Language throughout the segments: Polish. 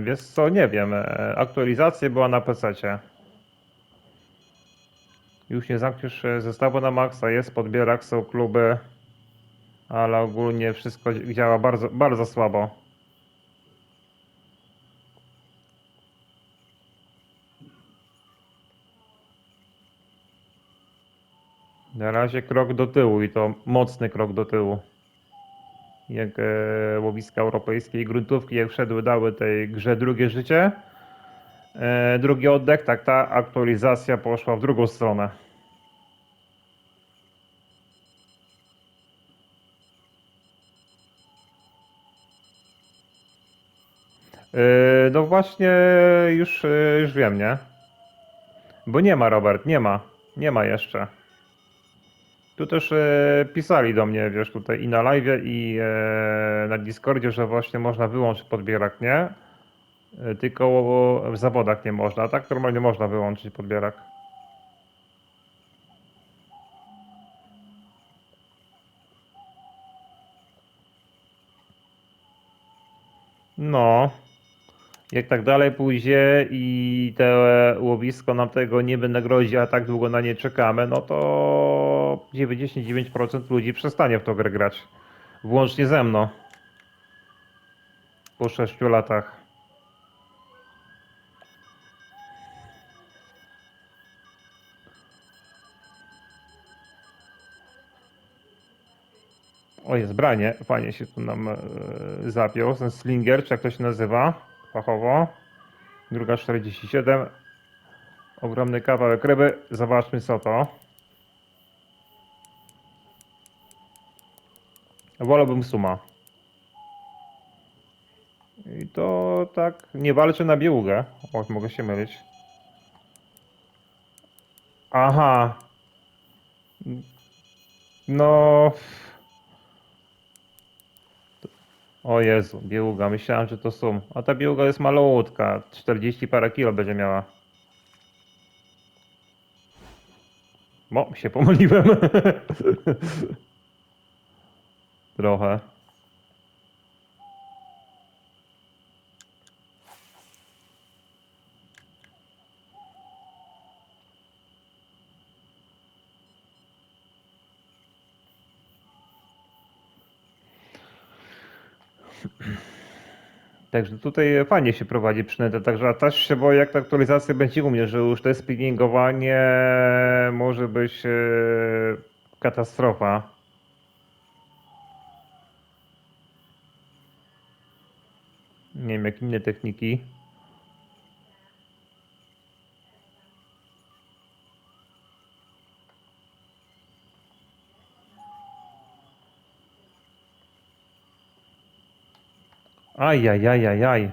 Wiesz co, nie wiem. e, Aktualizacja była na PC. Już nie zamkniesz e, zestawu na maksa, jest podbierak, są kluby, ale ogólnie wszystko działa bardzo, bardzo słabo. Na razie krok do tyłu i to mocny krok do tyłu. Jak e, łowiska europejskie i gruntówki, jak wszedły, dały tej grze drugie życie, e, drugi oddech, tak ta aktualizacja poszła w drugą stronę. E, no właśnie, już, już wiem, nie? Bo nie ma, Robert, nie ma. Nie ma jeszcze. Tu też e, pisali do mnie, wiesz, tutaj i na live, i e, na Discordzie, że właśnie można wyłączyć podbierak, nie? E, tylko w zawodach nie można, tak normalnie można wyłączyć podbierak. No, jak tak dalej pójdzie i te łowisko nam tego nie wynagrodzi, a tak długo na nie czekamy, no to 99% ludzi przestanie w tą grę grać. Włącznie ze mną. Po 6 latach. O, jest branie. Fajnie się tu nam e, zapiął. Ten slinger, czy jak to się nazywa fachowo. Druga 47. Ogromny kawałek ryby. Zobaczmy co to. Wolałbym suma. I to tak nie walczy na białugę. O, mogę się mylić. Aha. No. O Jezu, białuga. Myślałem, że to sum. A ta białuga jest malutka. 40 parę kilo będzie miała. Bo się pomyliłem. Trochę. Także tutaj fajnie się prowadzi przynętę, także też się boję jak ta aktualizacja będzie u mnie, że już to spinningowanie może być e, katastrofa. Nie wiem jak inne techniki. Ajajajajaj.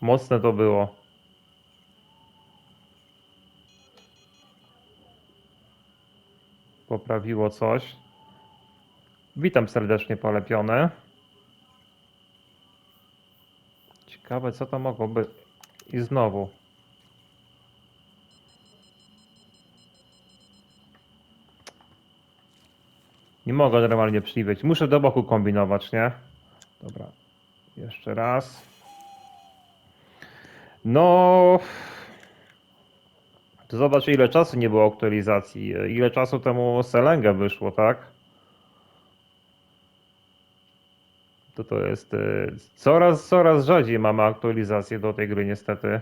Mocne to było. Poprawiło coś. Witam serdecznie polepione. Ciekawe co to mogłoby... I znowu. Nie mogę normalnie przyjrzeć. Muszę do boku kombinować, nie? Dobra. Jeszcze raz. No. To zobacz, ile czasu nie było aktualizacji. Ile czasu temu Selenge wyszło, tak? To to jest. y, Coraz, coraz rzadziej mamy aktualizacje do tej gry, niestety.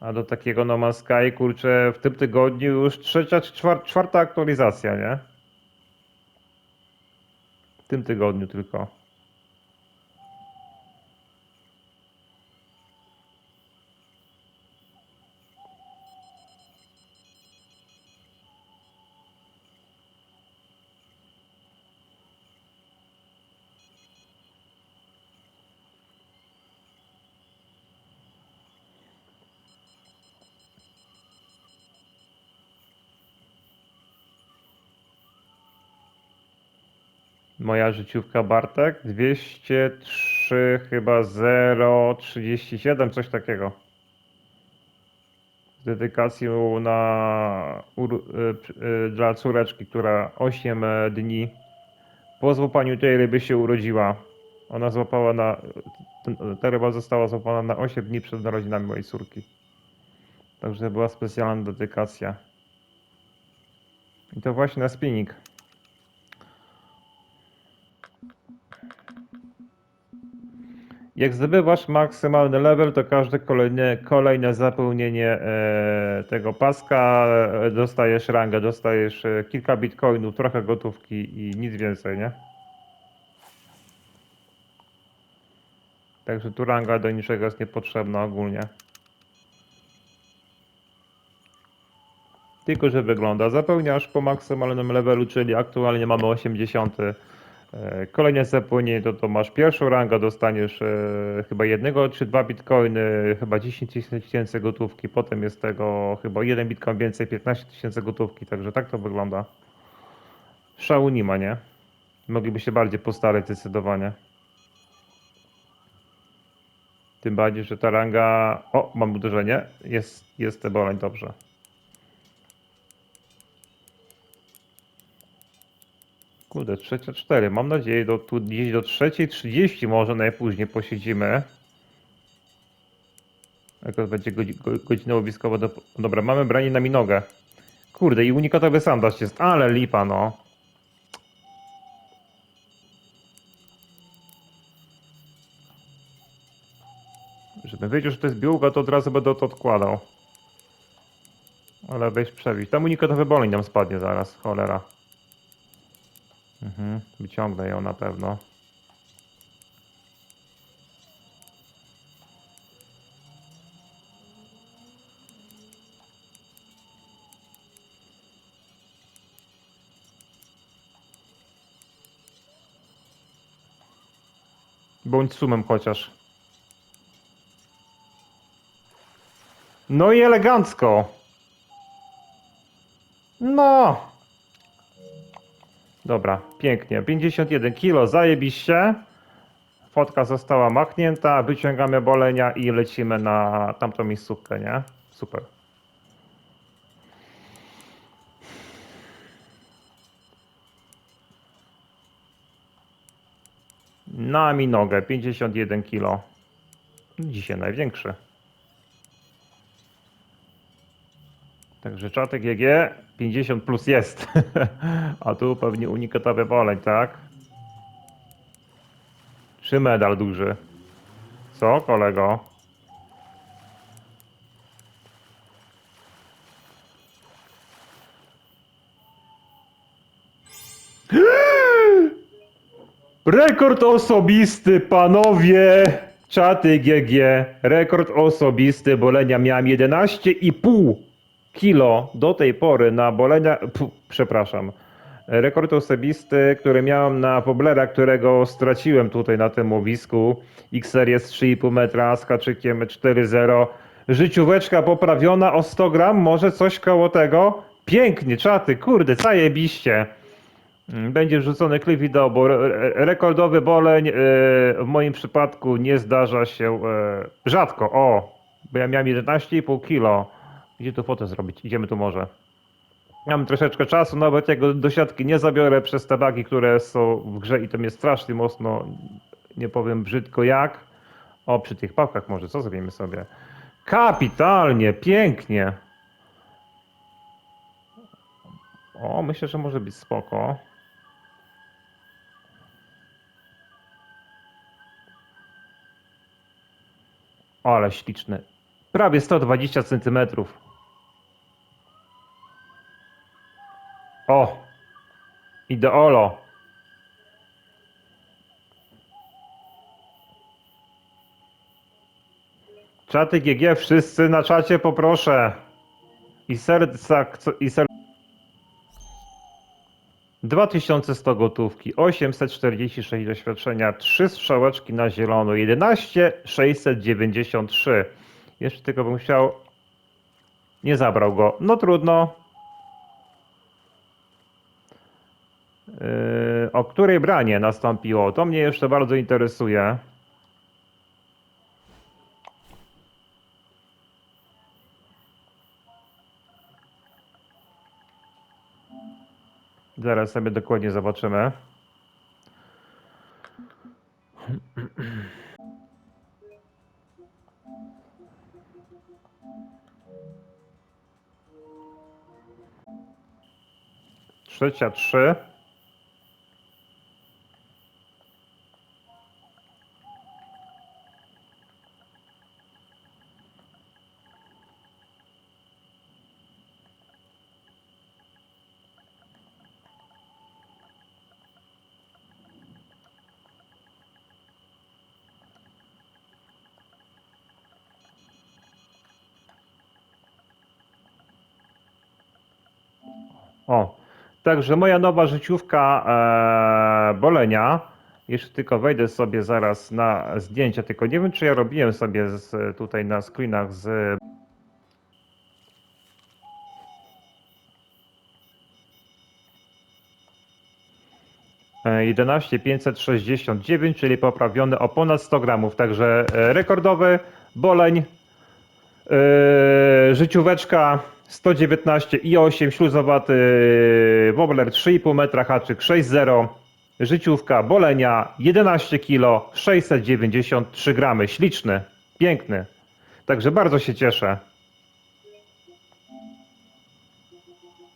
A do takiego No Man's Sky, kurczę, w tym tygodniu już trzecia czy czwar- czwarta aktualizacja, nie? W tym tygodniu tylko. Moja życiówka Bartek 203 chyba 037 coś takiego. Z dedykacją na y, y, dla córeczki, która 8 dni po złapaniu tej ryby się urodziła. Ona złapała na ta ryba została złapana na 8 dni przed narodzinami mojej córki. Także była specjalna dedykacja. I to właśnie na spinning. Jak zdobywasz maksymalny level, to każde kolejne, kolejne zapełnienie e, tego paska e, dostajesz rangę, dostajesz e, kilka bitcoinów, trochę gotówki i nic więcej, nie? Także tu ranga do niczego jest niepotrzebna ogólnie. Tylko, że wygląda. Zapełniasz po maksymalnym levelu, czyli aktualnie mamy 80. E, Kolejne zapłonienie to, to masz pierwszą rangę, dostaniesz e, chyba jednego czy dwa bitcoiny, chyba 10 tysięcy gotówki, potem jest tego chyba jeden bitcoin więcej, 15 tysięcy gotówki, także tak to wygląda. Szału nie ma, nie? Mogliby się bardziej postarać zdecydowanie. Tym bardziej, że ta ranga... O, mam uderzenie. Jest, jest Eboleń, dobrze. Kurde, trzecia cztery. Mam nadzieję, do, tu gdzieś do trzeciej trzydzieści może najpóźniej posiedzimy. Jak to będzie godzi, go, godzina łowiskowa do... Dobra, mamy branie na minogę. Kurde, i unikatowy sandaż jest, ale lipa no. Żebym wiedział, że to jest biługa, to od razu będę to odkładał. Ale weź przebić. Tam unikatowy boleń nam spadnie zaraz, cholera. Mhm, wyciągnę ją na pewno. Bądź sumem chociaż. No i elegancko. No. Dobra, pięknie. 51 kilo, zajebiście. Fotka została machnięta, wyciągamy bolenia i lecimy na tamtą miejscówkę, nie? Super. Na minogę, 51 kilo. Dzisiaj największy. Także czatek GG 50 plus jest. A tu pewnie unikatowy boleń, tak? Czy medal duży? Co, kolego? Rekord osobisty, panowie! Czaty GG. Rekord osobisty bolenia miałem 11,5 kilo do tej pory na bolenia. Przepraszam. Rekord osobisty, który miałem na Woblera, którego straciłem tutaj na tym łowisku. Jest 3,5 metra z kaczykiem 4,0. Życióweczka poprawiona o 100 gram, może coś koło tego. Pięknie, czaty, kurde, zajebiście. Mm, Będzie wrzucony klip wideo, bo re- re- rekordowy boleń e, w moim przypadku nie zdarza się e, rzadko. O, bo ja miałem 11,5 kilo. Gdzie tu fotę zrobić? Idziemy tu może. Mam troszeczkę czasu, nawet jak go do siatki nie zabiorę przez te bagi, które są w grze i to mnie strasznie mocno, nie powiem brzydko jak. O, przy tych pałkach może, co zrobimy sobie? Kapitalnie, pięknie. O, myślę, że może być spoko. O, ale śliczny. Prawie 120 centymetrów. O! Ideolo. Czaty GG, wszyscy na czacie poproszę. I serca, i ser... 2100 gotówki, 846 doświadczenia, 3 strzałeczki na zielono, 11 693. Jeszcze tylko bym chciał... Nie zabrał go. No trudno. O której branie nastąpiło? To mnie jeszcze bardzo interesuje. Zaraz sobie dokładnie zobaczymy. Trzecia trzy. O, także moja nowa życiówka e, Bolenia. Jeszcze tylko wejdę sobie zaraz na zdjęcia, tylko nie wiem, czy ja robiłem sobie z, tutaj na screenach z. e, 11569, czyli poprawiony o ponad 100 gramów. Także e, rekordowy Boleń Yy, życióweczka 119 i 8 śluzowaty Wobbler 3,5 metra haczyk 6,0 życiówka bolenia 11 kg 693 gramy. Śliczny, piękny. Także bardzo się cieszę